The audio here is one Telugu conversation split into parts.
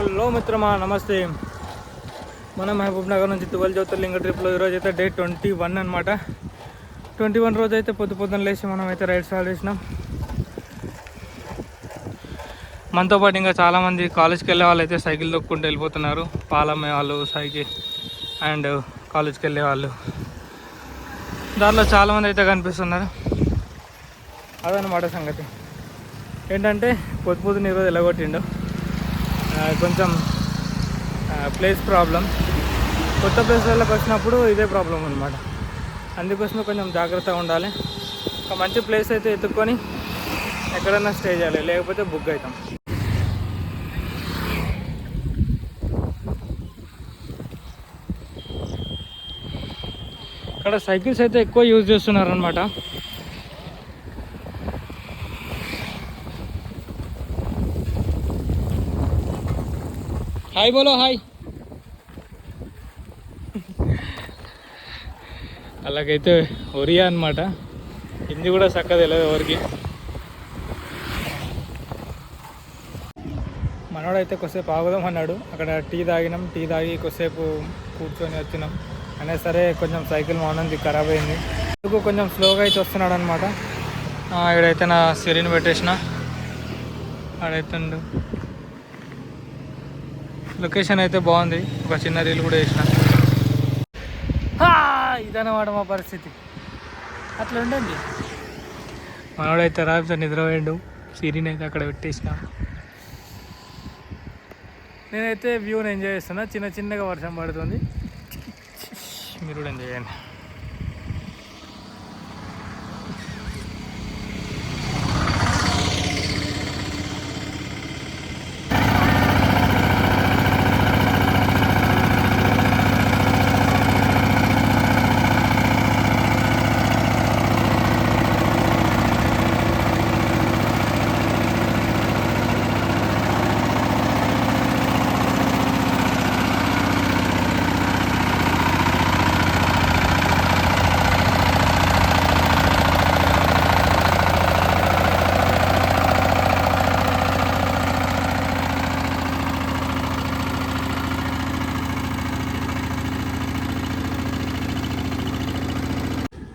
హలో మిత్రమా నమస్తే. మనం మహబూబ్ నగర్ నుంచి తువల్ జ్యోతిర్లింగ ట్రిప్లో ఈరోజు అయితే డే ట్వంటీ వన్ అనమాట ట్వంటీ వన్ రోజు అయితే పొద్దు పొద్దున్న లేచి మనం అయితే రైడ్ స్టార్ట్ చేసినాం. మనతో పాటు ఇంకా చాలామంది కాలేజ్కి వెళ్ళే వాళ్ళు అయితే సైకిల్ తొక్కుంటూ వెళ్ళిపోతున్నారు. పాలమ్మే వాళ్ళు సైకిల్ అండ్ కాలేజ్కి వెళ్ళే వాళ్ళు. దాంట్లో చాలామంది అయితే కనిపిస్తున్నారు. అదనమాట సంగతి. ఏంటంటే పొద్దు పొద్దున ఈరోజు ఎలాగొట్టిండో కొంచెం ప్లేస్ ప్రాబ్లం కొత్త ప్లేస్లకు వచ్చినప్పుడు ఇదే ప్రాబ్లం అనమాట అందుకోసమే కొంచెం జాగ్రత్తగా ఉండాలి. ఒక మంచి ప్లేస్ అయితే ఎత్తుక్కొని ఎక్కడైనా స్టే చేయాలి. లేకపోతే బుక్ అవుతాం. ఇక్కడ సైకిల్స్ అయితే ఎక్కువ యూజ్ చేస్తున్నారు అనమాట హాయ్ బోలో హాయ్ అలాగైతే ఒరియా అనమాట హిందీ కూడా చక్కగా తెలియదు ఎవరికి। మనోడైతే కొద్దిసేపు ఆగుదాం అన్నాడు। అక్కడ టీ తాగినాం టీ తాగి కొద్దిసేపు కూర్చొని వచ్చినాం। అయినా సరే కొంచెం సైకిల్ మానది ఖరాబ్ అయింది। ఎందుకు కొంచెం స్లోగా అయితే వస్తున్నాడు అనమాట ఇక్కడైతే నా సిరిని పెట్టేసిన। ఆడైతే లొకేషన్ అయితే బాగుంది. ఒక చిన్న రీల్ కూడా వేసిన హా! ఇదన్నమాట మా పరిస్థితి. అట్లా ఉండండి. మనోడైతే రాత్రి నిద్రపోయాడు. సిరీని అయితే అక్కడ పెట్టేసిన. నేనైతే వ్యూని ఎంజాయ్ చేస్తున్నా. చిన్న చిన్నగా వర్షం పడుతుంది. మీరు కూడా ఎంజాయ్ చేయండి.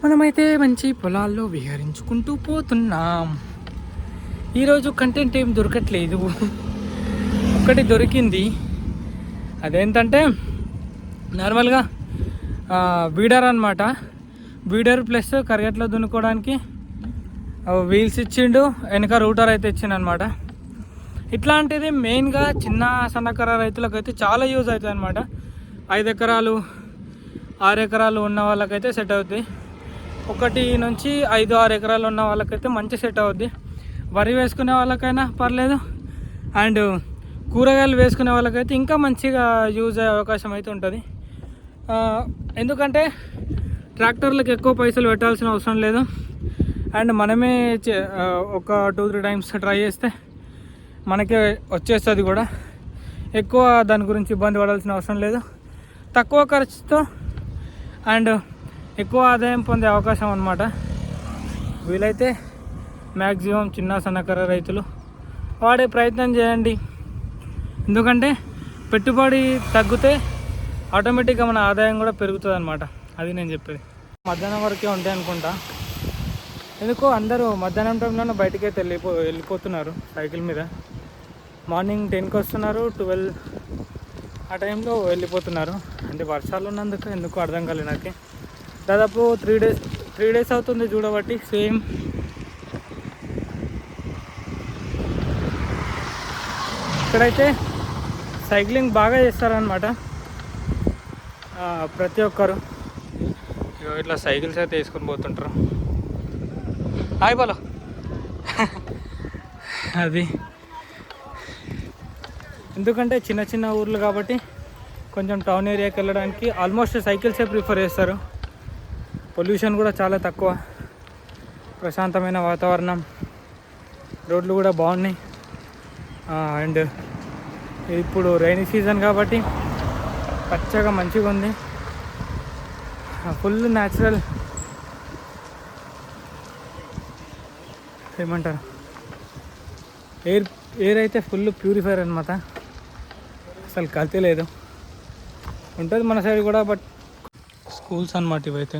మనమైతే మంచి పొలాల్లో విహరించుకుంటూ పోతున్నాం. ఈరోజు కంటెంట్ ఏం దొరకట్లేదు. ఒకటి దొరికింది. అదేంటంటే నార్మల్గా బీడర్ అనమాట బీడర్ ప్లస్ కరిగట్లో దున్నుకోవడానికి వీల్స్ ఇచ్చిండు వెనక రూటర్ అయితే ఇచ్చిండు అనమాట ఇట్లాంటిది మెయిన్గా చిన్న సన్నకర రైతులకు అయితే చాలా యూజ్ అవుతుంది అనమాట ఐదు ఎకరాలు ఆరు ఎకరాలు ఉన్న వాళ్ళకైతే సెట్ అవుతాయి. ఒకటి నుంచి ఐదు ఆరు ఎకరాలు ఉన్న వాళ్ళకైతే మంచి సెట్ అవుద్ది. వరి వేసుకునే వాళ్ళకైనా పర్లేదు. అండ్ కూరగాయలు వేసుకునే వాళ్ళకైతే ఇంకా మంచిగా యూజ్ అయ్యే అవకాశం అయితే ఉంటుంది. ఎందుకంటే ట్రాక్టర్లకు ఎక్కువ పైసలు పెట్టాల్సిన అవసరం లేదు. అండ్ మనమే చే- ఒక టూ త్రీ టైమ్స్ ట్రై చేస్తే మనకే వచ్చేస్తుంది కూడా. ఎక్కువ దాని గురించి ఇబ్బంది పడాల్సిన అవసరం లేదు. తక్కువ ఖర్చుతో అండ్ ఎక్కువ ఆదాయం పొందే అవకాశం అనమాట వీలైతే మ్యాక్సిమం చిన్న సన్నకారు రైతులు వాడే ప్రయత్నం చేయండి. ఎందుకంటే పెట్టుబడి తగ్గితే ఆటోమేటిక్గా మన ఆదాయం కూడా పెరుగుతుంది అనమాట అది నేను చెప్పేది. మధ్యాహ్నం వరకే ఉంటాయి అనుకుంటా. ఎందుకో అందరూ మధ్యాహ్నం టైంలోనే బయటకే వెళ్ళిపో వెళ్ళిపోతున్నారు సైకిల్ మీద. మార్నింగ్ టెన్కి వస్తున్నారు ట్వెల్వ్ ఆ టైంలో వెళ్ళిపోతున్నారు. అంటే వర్షాలు ఉన్నందుకు ఎందుకు అర్థం కాలేదు నాకు. దాదాపు త్రీ డేస్ త్రీ డేస్ అవుతుంది చూడబట్టి సేమ్ ఇక్కడైతే సైక్లింగ్ బాగా చేస్తారనమాట ప్రతి ఒక్కరు. ఇట్లా సైకిల్స్ అయితే వేసుకొని పోతుంటారు. హాయ్ బాలో. అది. ఎందుకంటే చిన్న చిన్న ఊర్లు కాబట్టి కొంచెం టౌన్ ఏరియాకి వెళ్ళడానికి ఆల్మోస్ట్ సైకిల్సే ప్రిఫర్ చేస్తారు. పొల్యూషన్ కూడా చాలా తక్కువ. ప్రశాంతమైన వాతావరణం. రోడ్లు కూడా బాగున్నాయి. అండ్ ఇప్పుడు రైనీ సీజన్ కాబట్టి పచ్చగా మంచిగా ఉంది. ఫుల్ న్యాచురల్ ఏమంటారు? ఎయిర్ ఎయిర్ అయితే ఫుల్ ప్యూరిఫైర్ అనమాట అసలు కల్తీ లేదు. ఉంటుంది మన సైడ్ కూడా బట్ స్కూల్స్ అనమాట ఇవైతే.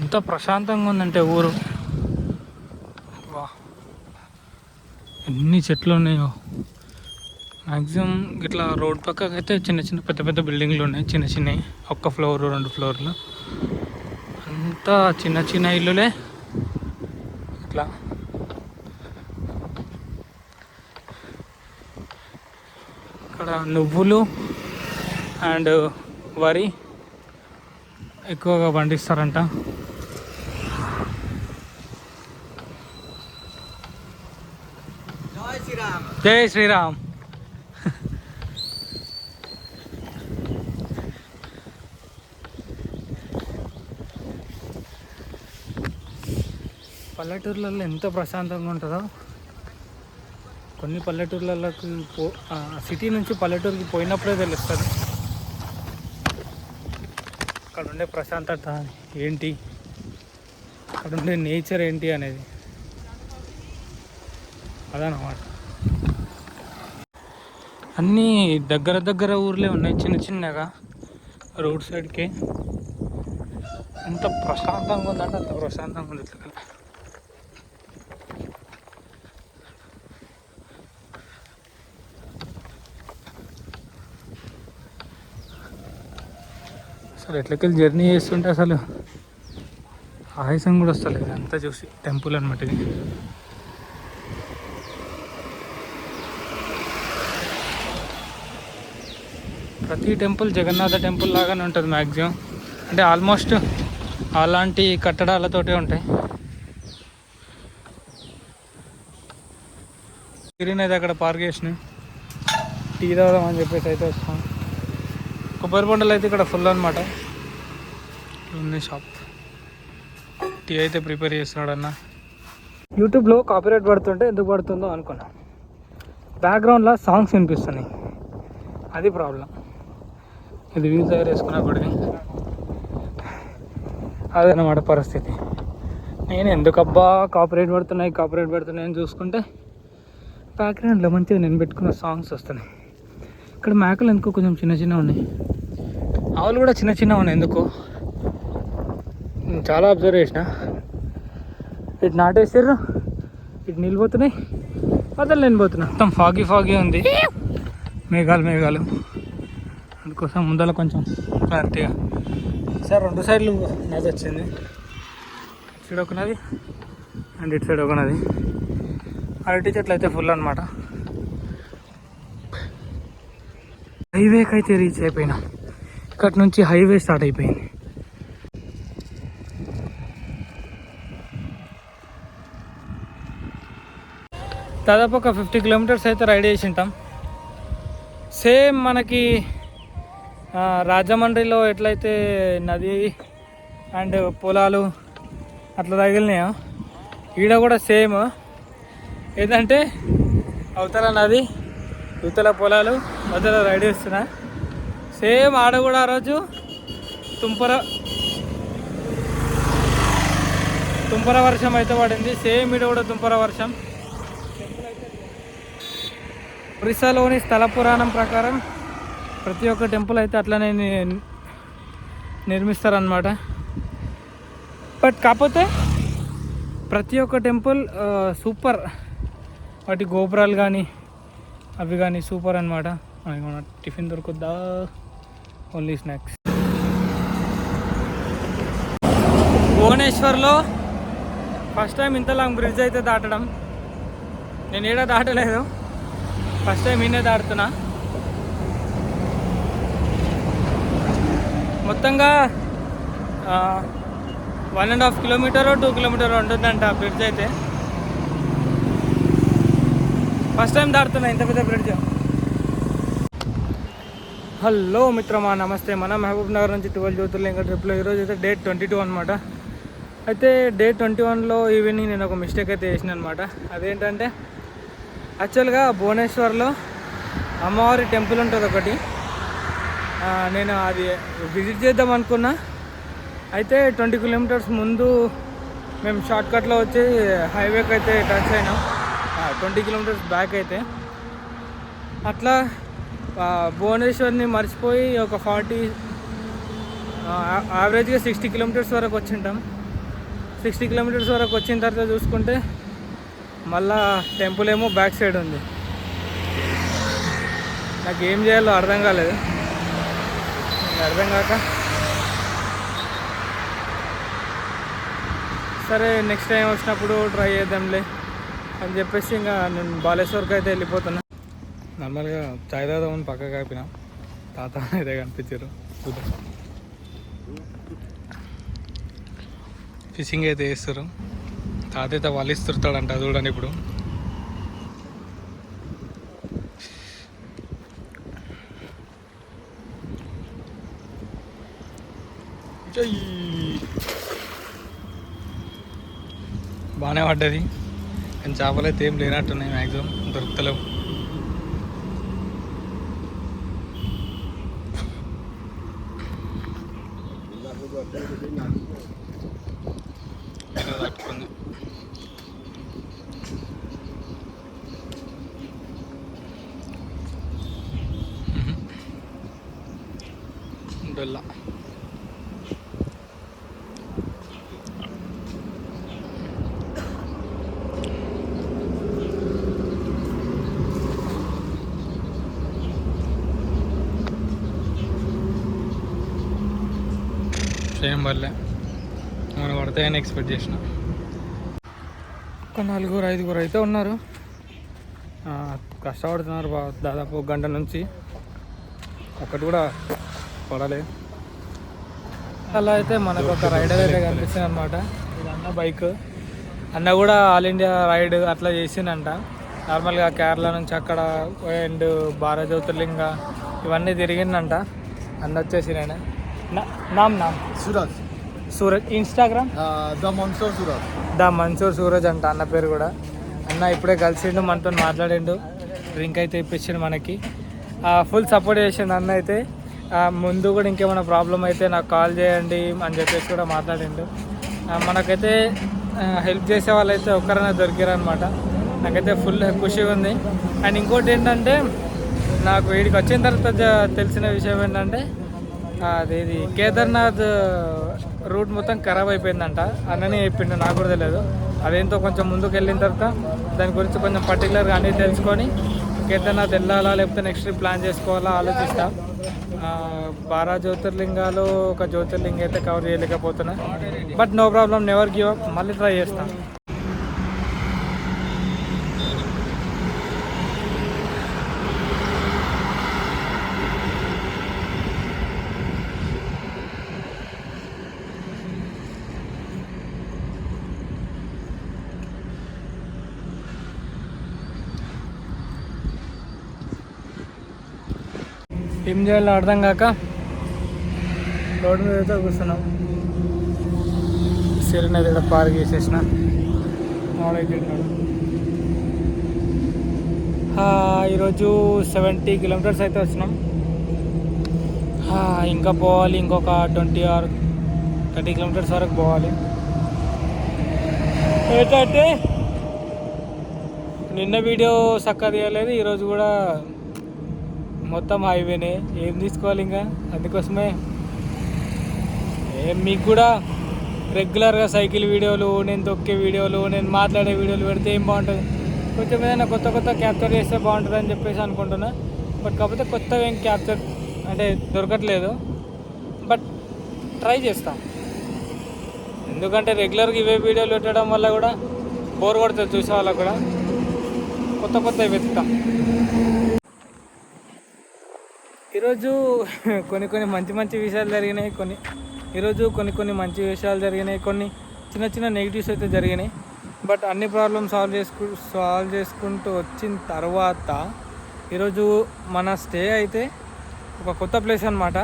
ఎంత ప్రశాంతంగా ఉందంటే ఊరు. వా. ఎన్ని చెట్లు ఉన్నాయో. మ్యాక్సిమం ఇట్లా రోడ్ పక్కకు అయితే చిన్న చిన్న పెద్ద పెద్ద బిల్డింగ్లు ఉన్నాయి. చిన్న చిన్నవి ఒక్క ఫ్లోర్ రెండు ఫ్లోర్లు. అంతా చిన్న చిన్న ఇల్లులే. ఇట్లా. ఇక్కడ నువ్వులు అండ్ వరి ఎక్కువగా పండిస్తారంట. జై శ్రీరామ్. పల్లెటూర్లలో ఎంత ప్రశాంతంగా ఉంటుందో. కొన్ని పల్లెటూర్లలోకి పో సిటీ నుంచి పల్లెటూరుకి పోయినప్పుడే తెలుస్తుంది. అక్కడ ఉండే ప్రశాంతత ఏంటి? అక్కడ ఉండే నేచర్ ఏంటి అనేది. అదనమాట అన్నీ దగ్గర దగ్గర ఊర్లే ఉన్నాయి చిన్న చిన్నగా. రోడ్ సైడ్కి ఎంత ప్రశాంతంగా ఉందంటే అంత ప్రశాంతంగా ఉంది ఇట్లా. అసలు ఎట్లకెళ్ళి జర్నీ చేస్తుంటే అసలు ఆయాసం కూడా వస్తలేదు. అంతా చూసి టెంపుల్ అనమాట ఇది. ప్రతి టెంపుల్ జగన్నాథ టెంపుల్ లాగానే ఉంటుంది మ్యాక్సిమం అంటే ఆల్మోస్ట్ అలాంటి కట్టడాలతోటే ఉంటాయి. గిరిని అయితే అక్కడ పార్క్ చేసిన. టీ తాగుదాం అని చెప్పేసి అయితే వస్తాం. కొబ్బరి బొండలు అయితే ఇక్కడ ఫుల్ అనమాట ఉంది షాప్ టీ అయితే ప్రిపేర్ చేస్తున్నాడు అన్న. యూట్యూబ్లో కాపీరైట్ పడుతుంటే ఎందుకు పడుతుందో అనుకున్నా. బ్యాక్గ్రౌండ్లో సాంగ్స్ వినిపిస్తున్నాయి. అది ప్రాబ్లం ఇది వ్యూస్ దగ్గర వేసుకున్నప్పటికీ అదనమాట పరిస్థితి. నేను ఎందుకబ్బా కాపరేట్ పడుతున్నాయి కాపరేట్ పడుతున్నాయి అని చూసుకుంటే బ్యాక్గ్రౌండ్లో మంచిగా నేను పెట్టుకున్న సాంగ్స్ వస్తున్నాయి. ఇక్కడ మేకలు ఎందుకో కొంచెం చిన్న చిన్న ఉన్నాయి. ఆవులు కూడా చిన్న చిన్న ఉన్నాయి ఎందుకో. నేను చాలా అబ్జర్వ్ చేసిన. ఇటు నాటేసారు ఇటు నిలిపోతున్నాయి అతను లేనిపోతున్నా మొత్తం ఫాగీ ఫాగీ ఉంది. మేఘాలు మేఘాలు. అందుకోసం ముందర కొంచెం క్లారిటీగా. సార్ రెండు సైడ్లు నది వచ్చింది. ఇటు సైడ్ ఒక నది అండ్ ఇటు సైడ్ ఒక నది. అరటి చెట్లు అయితే ఫుల్ అనమాట హైవేకి అయితే రీచ్ అయిపోయినాం. ఇక్కడ నుంచి హైవే స్టార్ట్ అయిపోయింది. దాదాపు ఒక ఫిఫ్టీ కిలోమీటర్స్ అయితే రైడ్ చేసి ఉంటాం సేమ్ మనకి రాజమండ్రిలో ఎట్లయితే నది అండ్ పొలాలు అట్లా తగిలినాయో ఈడ కూడా సేమ్. ఏంటంటే అవతల నది ఇవతల పొలాలు మధ్యలో రైడ్ చేస్తున్నా. సేమ్ ఆడ కూడా ఆ రోజు తుంపర తుంపర వర్షం అయితే పడింది. సేమ్ ఈడ కూడా తుంపర వర్షం. ఒరిస్సాలోని స్థల పురాణం ప్రకారం ప్రతి ఒక్క టెంపుల్ అయితే అట్లనే నిర్మిస్తారనమాట బట్ కాకపోతే ప్రతి ఒక్క టెంపుల్ సూపర్. వాటి గోపురాలు కానీ అవి కానీ సూపర్ అనమాట మన టిఫిన్ దొరుకుద్దా? Only snacks. భువనేశ్వర్లో ఫస్ట్ టైం ఇంత లాంగ్ బ్రిడ్జ్ అయితే దాటడం. నేను ఏడా దాటలేదు. ఫస్ట్ టైం నేనే దాటుతున్నా. మొత్తంగా one and half kilometre two kilometre ఉంటుందంట ఆ బ్రిడ్జ్ అయితే. ఫస్ట్ టైం దాడుతున్నా ఇంత పెద్ద బ్రిడ్జ్ హలో మిత్రమా నమస్తే. మన మహబూబ్ నగర్ నుంచి ట్వెల్వ్ జ్యోతిర్లింగ ట్రిప్లో ఈరోజు అయితే డేట్ ట్వంటీ టూ అనమాట అయితే డే ట్వంటీ వన్లో ఈవినింగ్ నేను ఒక మిస్టేక్ అయితే చేసిన అనమాట అదేంటంటే యాక్చువల్గా భువనేశ్వర్లో అమ్మవారి టెంపుల్ ఉంటుంది ఒకటి. నేను అది విజిట్ చేద్దాం అనుకున్నా. అయితే ట్వంటీ కిలోమీటర్స్ ముందు మేము షార్ట్కట్లో వచ్చి హైవేకి అయితే టచ్ అయినాం. ట్వంటీ కిలోమీటర్స్ బ్యాక్ అయితే. అట్లా భువనేశ్వర్ని మర్చిపోయి ఒక ఫార్టీ యావరేజ్గా సిక్స్టీ కిలోమీటర్స్ వరకు వచ్చింటాం. సిక్స్టీ కిలోమీటర్స్ వరకు వచ్చిన తర్వాత చూసుకుంటే మళ్ళా టెంపుల్ ఏమో బ్యాక్ సైడ్ ఉంది. నాకు ఏం చేయాలో అర్థం కాలేదు. అర్థం కాక. సరే నెక్స్ట్ టైం వచ్చినప్పుడు ట్రై చేద్దాంలే అని చెప్పేసి ఇంకా నేను బాలేశ్వర్కి అయితే వెళ్ళిపోతున్నా. నార్మల్గా చాయ్ తాగుదామని పక్క కాపిన తాత అయితే కనిపించారు. చూద్దాం. ఫిషింగ్ అయితే వేస్తారు తాత అయితే వాళ్ళు ఇస్తుంటాడంట చూడండి ఇప్పుడు. బాగానే పడ్డది కానీ చేపలు అయితే ఏం లేనట్టున్నాయి మ్యాక్సిమం దొరుకుతలేవు ఏదో తట్టుకుంది. మ్మ్. డొల్ల మనం పడతాయని ఎక్స్పెక్ట్ చేసిన. ఒక నలుగురు ఐదుగురు అయితే ఉన్నారు. కష్టపడుతున్నారు బా దాదాపు ఒక గంట నుంచి. ఒకటి కూడా పడలే. అలా అయితే మనకు ఒక రైడర్ అయితే కనిపిస్తుంది అనమాట ఇది అన్న బైక్ అన్న కూడా ఆల్ ఇండియా రైడ్ అట్లా చేసిందంట నార్మల్గా కేరళ నుంచి అక్కడ అండ్ భారజ్యోతిర్లింగ ఇవన్నీ తిరిగిందంట అన్న వచ్చేసి నేను. నా- నామ్ నామ్. Suraj. Suraj Instagram the Mansoor Suraj. The Mansoor Suraj అంట అన్న పేరు కూడా. అన్న ఇప్పుడే కలిసిండు మనతో మాట్లాడిండు. డ్రింక్ అయితే ఇప్పించిండు మనకి. ఫుల్ సపోర్ట్ చేసిండు అన్న అయితే. ఆ, ముందు కూడా ఇంకేమైనా ప్రాబ్లం అయితే నాకు కాల్ చేయండి అని చెప్పేసి కూడా మాట్లాడిండు. ఆ, మనకైతే హెల్ప్ చేసే వాళ్ళైతే ఒక్కరైనా దొరికారు అనమాట నాకైతే ఫుల్ ఖుషిగా ఉంది. అండ్ ఇంకోటి ఏంటంటే నాకు వీడికి వచ్చిన తర్వాత జ- తెలిసిన విషయం ఏంటంటే అదేది. కేదార్నాథ్ రూట్ మొత్తం ఖరాబ్ అయిపోయిందంట. అన్ననే చెప్పిండు నాకు కూడా తెలియదు. అదేంతో కొంచెం ముందుకు వెళ్ళిన తర్వాత దాని గురించి కొంచెం పర్టికులర్గా అన్నీ తెలుసుకొని కేదార్నాథ్ వెళ్ళాలా లేకపోతే నెక్స్ట్ ట్రిప్ ప్లాన్ చేసుకోవాలా ఆలోచిస్తా. బారా జ్యోతిర్లింగాలు ఒక జ్యోతిర్లింగం అయితే cover చేయలేకపోతున్నా. But no problem never give up మళ్ళీ ట్రై చేస్తాను ఏం చేయాలో అర్థం కాక రోడ్డు మీద అయితే కూర్చున్నాం. సిరిని అయితే ఇక్కడ పార్క్ చేసేసిన. మామూలుగా ఈరోజు సెవెంటీ కిలోమీటర్స్ అయితే వచ్చినాం. ఇంకా పోవాలి ఇంకొక ట్వంటీ ఆర్ థర్టీ కిలోమీటర్స్ వరకు పోవాలి. ఏంటంటే నిన్న వీడియో చక్కగా తీయలేదు ఈరోజు కూడా మొత్తం హైవేనే. ఏం తీసుకోవాలి ఇంకా? అందుకోసమే. ఏం మీకు కూడా రెగ్యులర్గా సైకిల్ వీడియోలు నేను తొక్కే వీడియోలు నేను మాట్లాడే వీడియోలు పెడితే ఏం బాగుంటుంది? కొంచెం ఏదైనా కొత్త కొత్త క్యాప్చర్ చేస్తే బాగుంటుంది అని చెప్పేసి అనుకుంటున్నా. బట్ కాకపోతే కొత్తగా ఏం క్యాప్చర్ అంటే దొరకట్లేదు. బట్ ట్రై చేస్తాం. ఎందుకంటే రెగ్యులర్గా ఇవే వీడియోలు పెట్టడం వల్ల కూడా బోర్ కొడుతుంది చూసే వాళ్ళకు కూడా. కొత్త కొత్తవి వెతుకుతాం. ఈరోజు కొన్ని కొన్ని మంచి మంచి విషయాలు జరిగినాయి కొన్ని ఈరోజు కొన్ని కొన్ని మంచి విషయాలు జరిగినాయి కొన్ని చిన్న చిన్న నెగిటివ్స్ అయితే జరిగినాయి. బట్ అన్ని ప్రాబ్లమ్స్ సాల్వ్ చేసుకు సాల్వ్ చేసుకుంటూ వచ్చిన తర్వాత ఈరోజు మన స్టే అయితే ఒక కొత్త ప్లేస్ అనమాట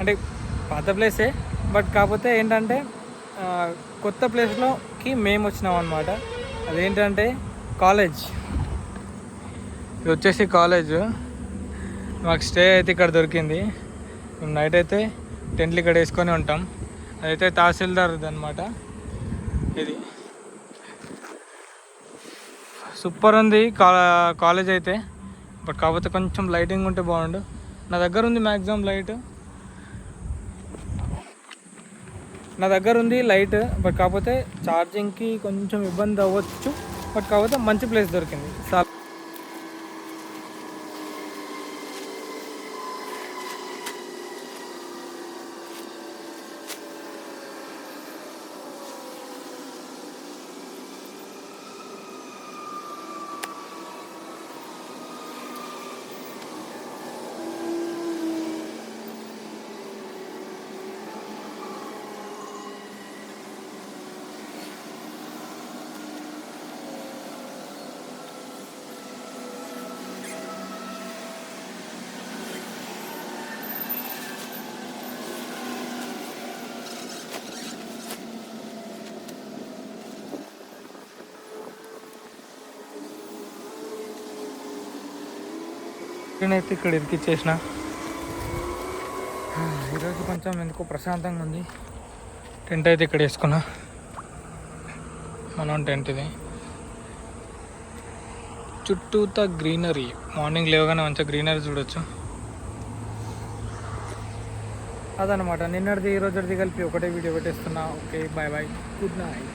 అంటే పాత ప్లేసే బట్ కాకపోతే ఏంటంటే కొత్త ప్లేస్లోకి మేము వచ్చినాం అనమాట అదేంటంటే కాలేజ్ ఇది వచ్చేసి కాలేజ్ మాకు స్టే అయితే ఇక్కడ దొరికింది. మేము నైట్ అయితే టెంట్లు ఇక్కడ వేసుకొని ఉంటాం. అదైతే తహసీల్దార్ అనమాట ఇది. సూపర్ ఉంది కా కాలేజ్ అయితే. బట్ కాకపోతే కొంచెం లైటింగ్ ఉంటే బాగుండు. నా దగ్గర ఉంది మ్యాక్సిమం లైట్. నా దగ్గర ఉంది లైట్. బట్ కాకపోతే ఛార్జింగ్కి కొంచెం ఇబ్బంది అవ్వచ్చు. బట్ కాకపోతే మంచి ప్లేస్ దొరికింది. నేనైతే ఇక్కడ ఇరికిచ్చేసిన. ఈరోజు కొంచెం ఎందుకో ప్రశాంతంగా ఉంది. టెంట్ అయితే ఇక్కడ వేసుకున్నా. మనం టెంట్ ఇది. చుట్టూతా గ్రీనరీ. మార్నింగ్ లేవగానే మంచిగా గ్రీనరీ చూడొచ్చు. అదనమాట. నిన్నటిది ఈ కలిపి ఒకటే video పెట్టేస్తున్నా. Okay bye bye. Good night.